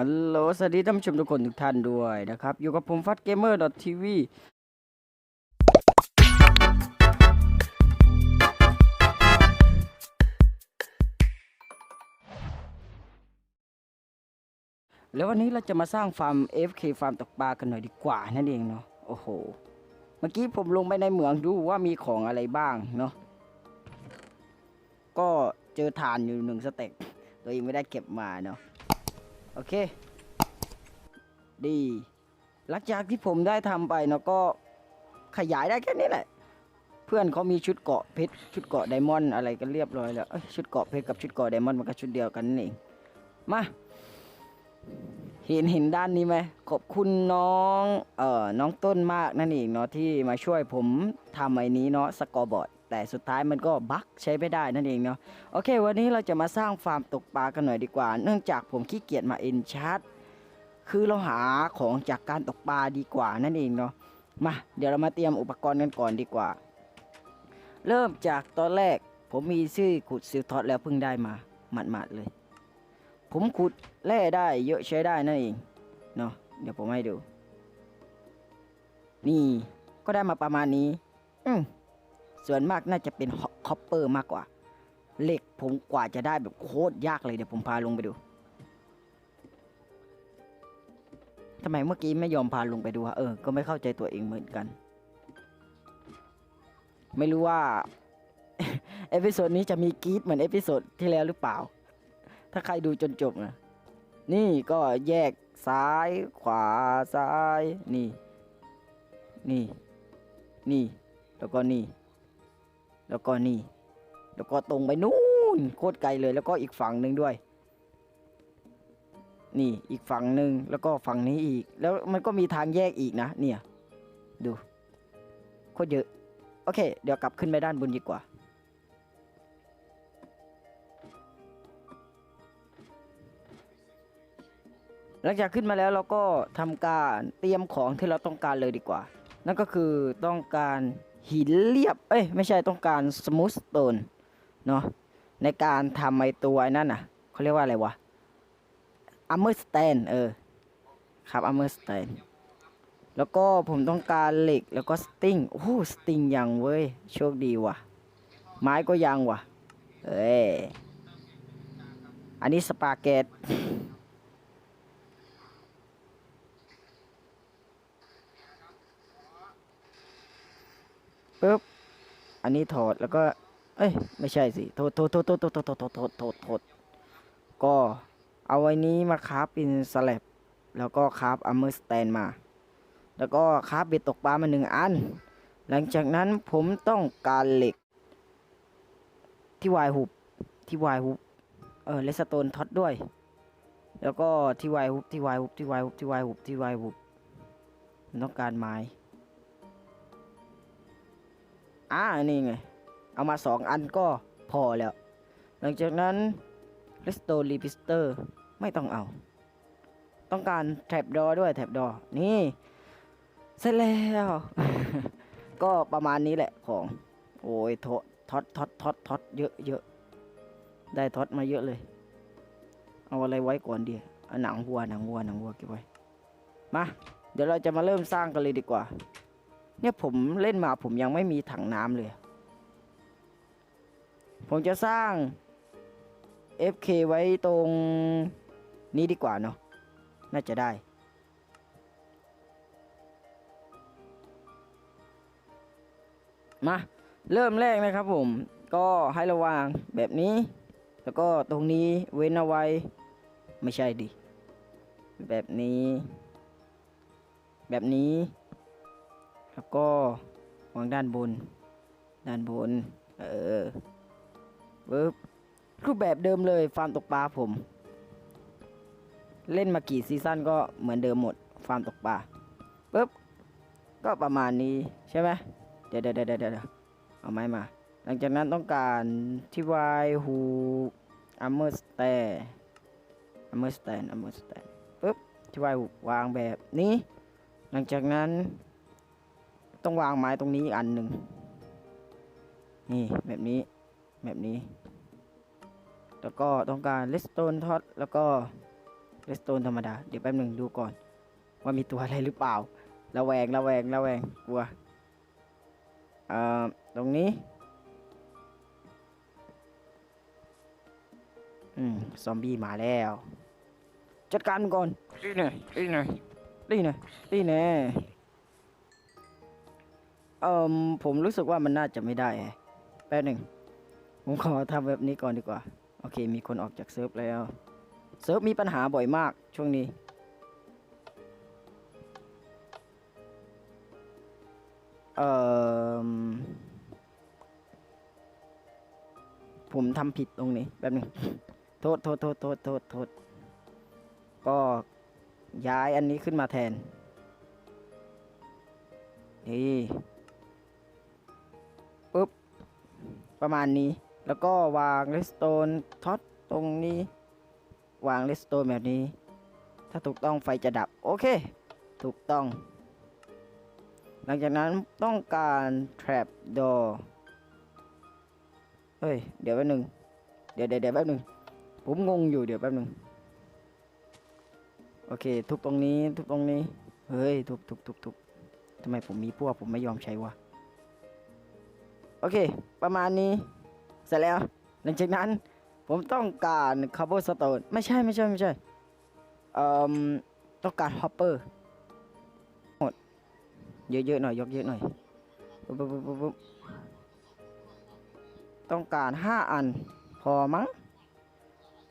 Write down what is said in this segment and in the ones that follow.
ฮัลโหล สวัสดีท่านผู้ชมทุกคนทุกท่านด้วยนะครับ อยู่กับผมฟัดเกมเมอร์ทีวีแล้ววันนี้เราจะมาสร้างฟาร์ม FK ฟาร์มตกปลากันหน่อยดีกว่านั่นเองเนาะ โอ้โห เมื่อกี้ผมลงไปในเหมืองดูว่ามีของอะไรบ้างเนาะ ก็เจอฐานอยู่หนึ่งสเต็กตัวเองไม่ได้เก็บมาเนาะ โอเค ดี หลังจากที่ผมได้ทำไปเนาะก็ขยายได้แค่นี้แหละ เพื่อนเขามีชุดเกาะเพชรชุดเกาะไดมอนด์อะไรกันเรียบร้อยแล้วชุดเกาะเพชรกับชุดเกาะไดมอนด์มันก็ชุดเดียวกันนั่นเองมาเห็นเห็นด้านนี้ไหมขอบคุณน้องเอ่อน้องต้นมากนั่นเองเนาะที่มาช่วยผมทำไอ้นี้เนาะสกอร์บอร์ด แต่สุดท้ายมันก็บั๊กใช้ไม่ได้นั่นเองเนาะโอเค วันนี้เราจะมาสร้างฟาร์มตกปลากันหน่อยดีกว่า เนื่องจากผมขี้เกียจมาเอ็นชาร์ตคือเราหาของจากการตกปลาดีกว่านั่นเองเนาะมา เดี๋ยวเรามาเตรียมอุปกรณ์กันก่อนดีกว่า เริ่มจากตอนแรก ผมมีชื่อขุดซิลท็อตแล้วเพิ่งได้มาหมาดๆเลย ผมขุดแร่ได้เยอะใช้ได้นั่นเองเนาะเดี๋ยวผมให้ดู นี่ก็ได้มาประมาณนี้ อืม ส่วนมากน่าจะเป็นคอปเปอร์มากกว่าเหล็กผมกว่าจะได้แบบโคตรยากเลยเดี๋ยวผมพาลงไปดูทำไมเมื่อกี้ไม่ยอมพาลงไปดูวะเออ ก็ไม่เข้าใจตัวเองเหมือนกัน ไม่รู้ว่าเอพิโซดนี้จะมีกีดเหมือนเอพิโซดที่แล้วหรือเปล่า ถ้าใครดูจนจบนะ นี่ก็แยกซ้ายขวาซ้าย นี่ นี่ นี่ แล้วก็นี่ แล้วก็นี่ แล้วก็ตรงไปนู่นโคตรไกลเลย แล้วก็อีกฝั่งหนึ่งด้วย นี่อีกฝั่งหนึ่งแล้วก็ฝั่งนี้อีก แล้วมันก็มีทางแยกอีกนะ เนี่ย ดูโคตรเยอะ โอเค เดี๋ยวกลับขึ้นไปด้านบนดีกว่า หลังจากขึ้นมาแล้วเราก็ทำการเตรียมของที่เราต้องการเลยดีกว่า นั่นก็คือต้องการ หินเรียบ เอ้ย ไม่ใช่ต้องการสมูทสโตนเนาะในการทำไอตัวนั่นน่ะเขาเรียกว่าอะไรวะอัมเมอร์สแตนเออ ครับอัมเมอร์สแตนแล้วก็ผมต้องการเหล็กแล้วก็สติงโอ้สติงยังเว้ย โชคดีว่ะ ไม้ก็ยังว่ะ เอ้ย อันนี้สปาเกต ปึ๊บ อันนี้ถอดแล้วก็ เอ้ย ไม่ใช่สิ โทษโทษโทษโทษโทษโทษโทษโทษโทษโทษก็เอาไว้นี้มาคราฟเป็นสแลบแล้วก็คราฟอัมเมอร์สแตนมา แล้วก็คราฟเบ็ดตกปลามาหนึ่งอัน หลังจากนั้นผมต้องการเหล็ก ที่วายหุบ ที่วายหุบ เออเลสโตนท็อตด้วย แล้วก็ที่วายหุบ ที่วายหุบ ที่วายหุบ ที่วายหุบ ที่วายหุบ ต้องการไม้ อ่านี่ไง เอามาสองอันก็พอแล้ว หลังจากนั้น r e s t o r e r e p i s t e r ไม่ต้องเอา ต้องการแท็บดอด้วยแท็บดอนี่เสร็จแล้ว ก็ประมาณนี้แหละของ โอ้ยโทท็อตท็อตท็อตท็อตเยอะเยอะได้ท็อตมาเยอะเลย เอาอะไรไว้ก่อนดีเอาหนังวัวหนังวัวหนังวัวเก็บไว้มาเดี๋ยวเราจะมาเริ่มสร้างกันเลยดีกว่า เนี่ยผมเล่นมาผมยังไม่มีถังน้ำเลย ผมจะสร้าง FK ไว้ตรงนี้ดีกว่าเนาะน่าจะได้ มา เริ่มแรกนะครับผม ก็ให้ระวางแบบนี้ แล้วก็ตรงนี้เว้นเอาไว้ ไม่ใช่ดิ แบบนี้ แบบนี้ แล้วก็วางด้านบน ด้านบน เออปึ๊บรูปแบบเดิมเลยฟาร์มตกปลาผม เล่นมากี่ซีซั่นก็เหมือนเดิมหมดฟาร์มตกปลาปุ๊บก็ประมาณนี้ใช่ไหมเดี๋ยวเดี๋ยวเดี๋ยวเดี๋ยวเอาไม้มา หลังจากนั้นต้องการที่วายฮูอัมเมอร์สแตนอัมเมอร์สแตนอัมเมอร์สแตนปุ๊บที่วายฮูวางแบบนี้ หลังจากนั้น ต้องวางไม้ตรงนี้อีกอันหนึ่งนี่แบบนี้แบบนี้ แล้วก็ต้องการเลสโตนท็อตแล้วก็เลสโตนธรรมดา เดี๋ยวแป๊บหนึ่งดูก่อน ว่ามีตัวอะไรหรือเปล่าระแวงระแวงระแวงกลัวเอ่อตรงนี้อืมซอมบี้มาแล้ว จัดการมันก่อนนี่หน่อยนี่หน่อยนี่หน่อยนี่แน่ เอ่อผมรู้สึกว่ามันน่าจะไม่ได้ แป๊บหนึ่ง ผมขอทำแบบนี้ก่อนดีกว่า โอเค มีคนออกจากเซิร์ฟแล้ว เซิร์ฟมีปัญหาบ่อยมากช่วงนี้ เอ่อ ผมทำผิดตรงนี้แป๊บหนึงโทษ โทษ โทษ โทษ โทษ โทษ ก็ย้ายอันนี้ขึ้นมาแทน นี่ ประมาณนี้ แล้วก็วางเลสโตนท็อตตรงนี้ วางเลสโตนแบบนี้ ถ้าถูกต้องไฟจะดับ โอเค ถูกต้อง หลังจากนั้นต้องการ trap door เฮ้ย เดี๋ยวแป๊บนึง เดี๋ยวเดี๋ยวเดี๋ยวแป๊บนึง ผมงงอยู่เดี๋ยวแป๊บนึง โอเค ทุบตรงนี้ ทุบตรงนี้ เฮ้ย ทุบทุบทุบทุบทำไมผมมีพวกผมไม่ยอมใช้วะ โอเค ประมาณนี้ เสร็จแล้ว หลังจากนั้น ผมต้องการ cobblestone ไม่ใช่ไม่ใช่ไม่ใช่เอ่อต้องการ hopper หมดเยอะๆหน่อยยกเยอะหน่อยต้องการ 5 อัน พอมั้ง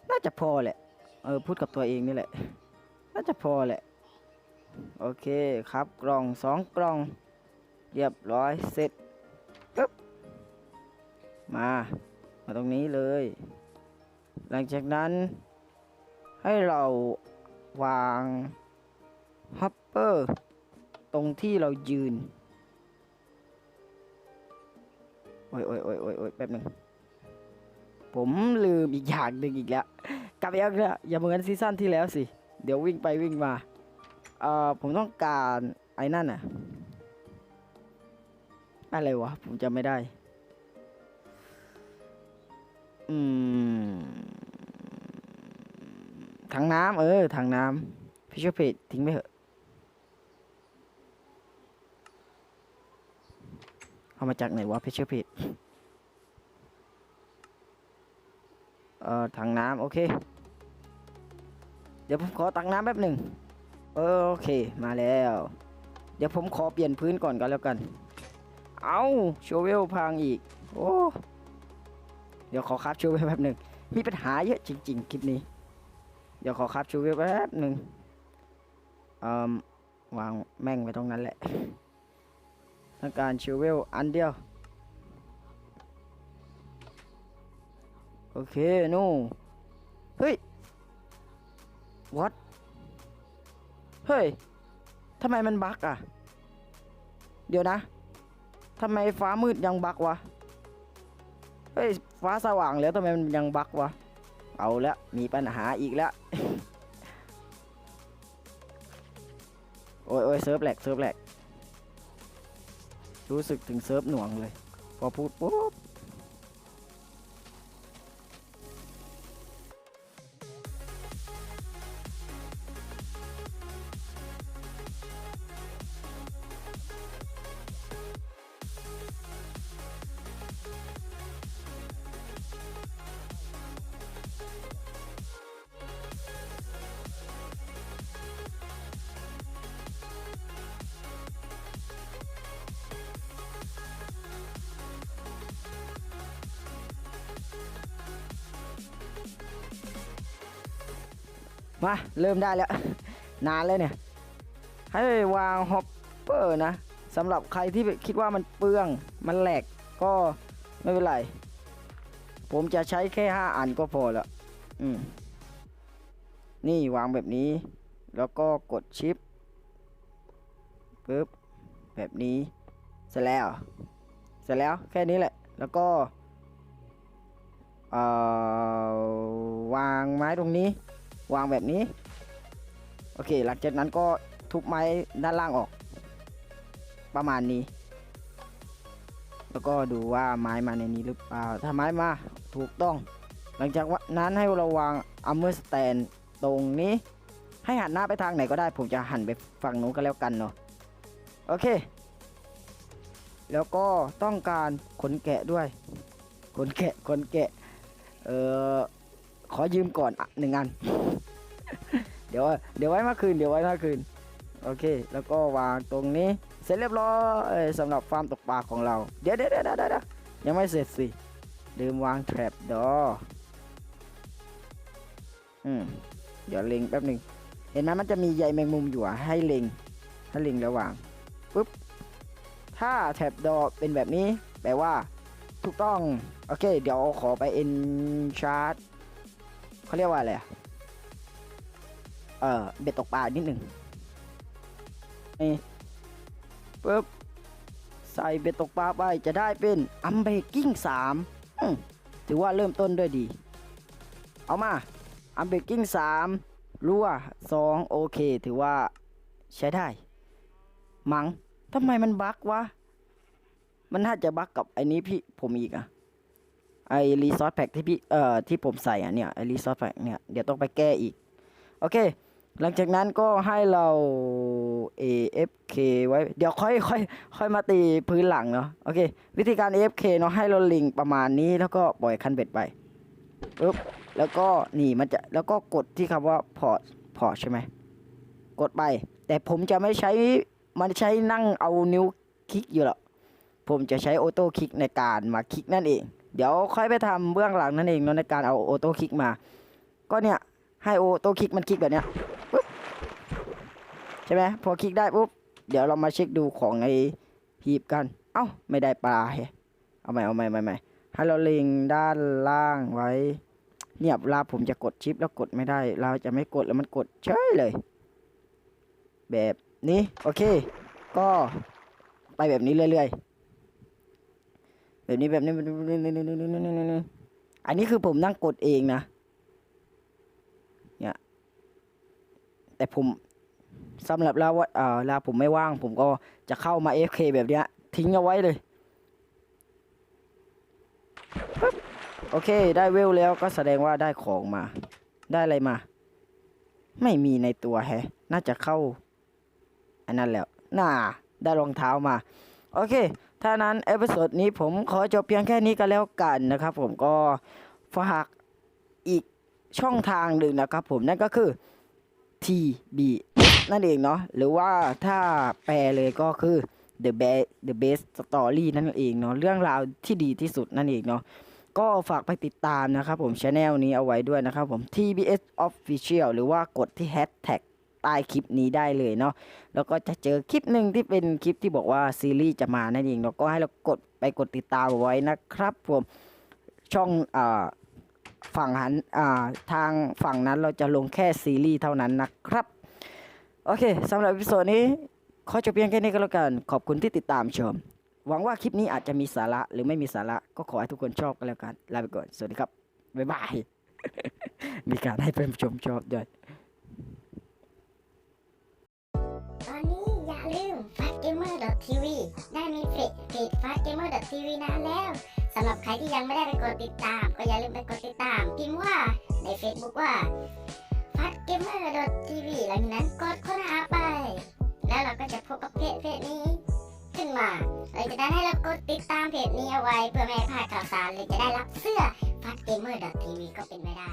น่าจะพอแหละ เออ พูดกับตัวเองนี่แหละ น่าจะพอแหละ โอเคครับ กล่องสองกล่อง เรียบร้อย เสร็จ มา มาตรงนี้เลย หลังจากนั้น ให้เราวางฮัปเปอร์ตรงที่เรายืน โอ้ยโอ้ยโอ้ยโอ้ยโอ้ยแป๊บหนึง ผมลืมอีกอย่างหนึ่งอีกแล้ว กลับไปอีกแล้วอย่าเหมือนซีซั่นที่แล้วสิ เดี๋ยววิ่งไปวิ่งมาเอ่อผมต้องการไอ้นั่นน่ะ อะไรวะ ผมจำไม่ได้ ถังน้ำเออถังน้ำพิชเพจทิ้งไปเถอะเอามาจากไหนวะพิชเพจเอ่อถังน้ำโอเค เดี๋ยวผมขอตักน้ำแป๊บหนึ่งโอเคมาแล้ว เดี๋ยวผมขอเปลี่ยนพื้นก่อนก็แล้วกัน เอาโชเวลพังอีก โอ้ เดี๋ยวขอครับโชเวลแป๊บหนึ่งมีปัญหาเยอะจริง ๆ คลิปนี้ เดี๋ยวขอครับโชเวลแป๊บหนึ่งเอ่อวางแม่งไว้ตรงนั้นแหละต้องการโชเวลอันเดียว โอเค นู่นเฮ้ย what เฮ้ยทำไมมันบั๊กอะ เดี๋ยวนะทำไมฟ้ามืดยังบั๊กวะ เฮ้ยฟ้าสว่างแล้วทำไมมันยังบักวะ เอาละมีปัญหาอีกแล้ว โอ้ยโอ้ยเซิร์ฟแหลกเซิร์ฟแหลกรู้สึกถึงเซิร์ฟหน่วงเลย พอพูดปุ๊บ มาเริ่มได้แล้ว นานแล้วเนี่ย ให้วางฮอปเปอร์นะสำหรับใครที่คิดว่ามันเปลืองมันแหลกก็ไม่เป็นไร ผมจะใช้แค่ 5 อันก็พอและอืมนี่วางแบบนี้ แล้วก็กดชิปปึ๊บแบบนี้ เสร็จแล้ว เสร็จแล้วแค่นี้แหละ แล้วก็เอ่อวางไม้ตรงนี้ วางแบบนี้ โอเค หลังจากนั้นก็ทุบไม้ด้านล่างออก ประมาณนี้ แล้วก็ดูว่าไม้มาในนี้หรือเปล่า ถ้าไม้มาถูกต้อง หลังจากนั้นให้เราวางอัมเมอร์สแตนตรงนี้ ให้หันหน้าไปทางไหนก็ได้ ผมจะหันไปฝั่งนู้นก็แล้วกันเนาะ โอเค แล้วก็ต้องการขนแกะด้วย ขนแกะ ขนแกะ เออ ขอยืมก่อนอะหนึ่งอัน เดี๋ยวเดี๋ยวไว้เมื่อคืนเดี๋ยวไว้เมื่อคืนโอเค แล้วก็วางตรงนี้ เสร็จเรียบร้อยสำหรับฟาร์มตกปลาของเรา เดี๋ยวเดี๋ยวเดี๋ยวเดี๋ยวยังไม่เสร็จสิลืมวางแทรปดออืมเดี๋ยวเล็งแป๊บหนึ่งเห็นไหมมันจะมีใยแมงมุมอยู่อะให้เล็งให้เล็งระหว่างปุ๊บถ้าแทรปดอเป็นแบบนี้ แปลว่า ถูกต้อง โอเค เดี๋ยวขอไปเอ็นชาร์ต เขาเรียกว่าอะไรอะเออเบ็ดตกปลานิดหนึ่งนี่ปุ๊บใส่เบ็ดตกปลาไปจะได้เป็นอัมเบกกิ้งสามถือว่าเริ่มต้นด้วยดี เอามาอัมเบกกิ้งสามรั่วสองโอเค ถือว่าใช้ได้ มังทำไมมันบั๊กวะ มันน่าจะบั๊กกับไอ้นี้พี่ผมอีกอะ ไอรีซอสแพ็กที่พี่เอ่อที่ผมใส่อะเนี่ยไอรีซอสแพ็กเนี่ยเดี๋ยวต้องไปแก้อีก โอเค หลังจากนั้นก็ให้เรา AFK ไว้ เดี๋ยวค่อยค่อยค่อยมาตีพื้นหลังเนาะโอเค วิธีการ AFK เนาะให้เราลิงประมาณนี้แล้วก็ปล่อยคันเบ็ดไปปึ๊บแล้วก็นี่มันจะแล้วก็กดที่คำว่าพอร์ตพอร์ตใช่ไหมกดไป แต่ผมจะไม่ใช้มันใช้นั่งเอานิ้วคลิกอยู่หรอกผมจะใช้ออโต้คลิกในการมาคลิกนั่นเอง เดี๋ยวค่อยไปทำเบื้องหลังนั่นเองเนาะในการเอาออโต้คลิกมา ก็เนี่ยให้ออโต้คลิกมันคลิกแบบเนี้ยใช่ไหมพอคลิกได้ปุ๊บเดี๋ยวเรามาเช็คดูของในหีบกัน เอ้าไม่ได้ปลาเฮเอาใหม่เอาใหม่ใหม่ใหม่ให้เราเล็งด้านล่างไว้ เนี่ยเวลาผมจะกดชิปแล้วกดไม่ได้ เราจะไม่กดแล้วมันกดเฉยเลย แบบนี้โอเค ก็ไปแบบนี้เรื่อยๆ แบบนี้แบบนี้อันนี้คือผมนั่งกดเองนะ เนี่ย แต่ผมสำหรับเราว่าเออลาผมไม่ว่าง ผมก็จะเข้ามา FK แบบเนี้ย ทิ้งเอาไว้เลยโอเค ได้เวลแล้วก็แสดงว่าได้ของมา ได้อะไรมา ไม่มีในตัวแฮะ น่าจะเข้า อันนั้นแล้ว น่า ได้รองเท้ามา โอเค ถ้านั้นเอพิโซดนี้ผมขอจบเพียงแค่นี้ก็แล้วกันนะครับผมก็ฝากอีกช่องทางหนึ่งนะครับผมนั่นก็คือ TB นั่นเองเนาะหรือว่าถ้าแปลเลยก็คือ the best the best story นั่นเองเนาะเรื่องราวที่ดีที่สุดนั่นเองเนาะก็ฝากไปติดตามนะครับผมช anel นี้เอาไว้ด้วยนะครับผม TBS Official หรือว่ากดที่ hashtag ใต้คลิปนี้ได้เลยเนาะแล้วก็จะเจอคลิปหนึ่งที่เป็นคลิปที่บอกว่าซีรีส์จะมานั่นเองเนาะก็ให้เรากดไปกดติดตามไว้นะครับผมช่องอ่าฝั่งหันอ่าทางฝั่งนั้นเราจะลงแค่ซีรีส์เท่านั้นนะครับโอเคสำหรับวิดีโอนี้ขอจบเพียงแค่นี้ก็แล้วกัน ขอบคุณที่ติดตามชม หวังว่าคลิปนี้อาจจะมีสาระหรือไม่มีสาระก็ขอให้ทุกคนชอบกันแล้วกัน ลาไปก่อน สวัสดีครับ บ๊ายบาย มีการให้เพื่อนผู้ชมชอบด้วย ลืม fastgamer.tv ได้มีเพจเพจ fastgamer.tv นานแล้วสำหรับใครที่ยังไม่ได้ไปกดติดตาม ก็อย่าลืมไปกดติดตาม พิมพ์ว่าใน Facebook ว่า fastgamer.tv หลังนั้นกดค้นหาไป แล้วเราก็จะพบกับเพจเพจนี้ขึ้นมาหลังจากนั้นให้เรากดติดตามเพจนี้เอาไว้เพื่อไม่ให้พลาดข่าวสารหรือจะได้รับเสื้อ fastgamer.tv ก็เป็นไม่ได้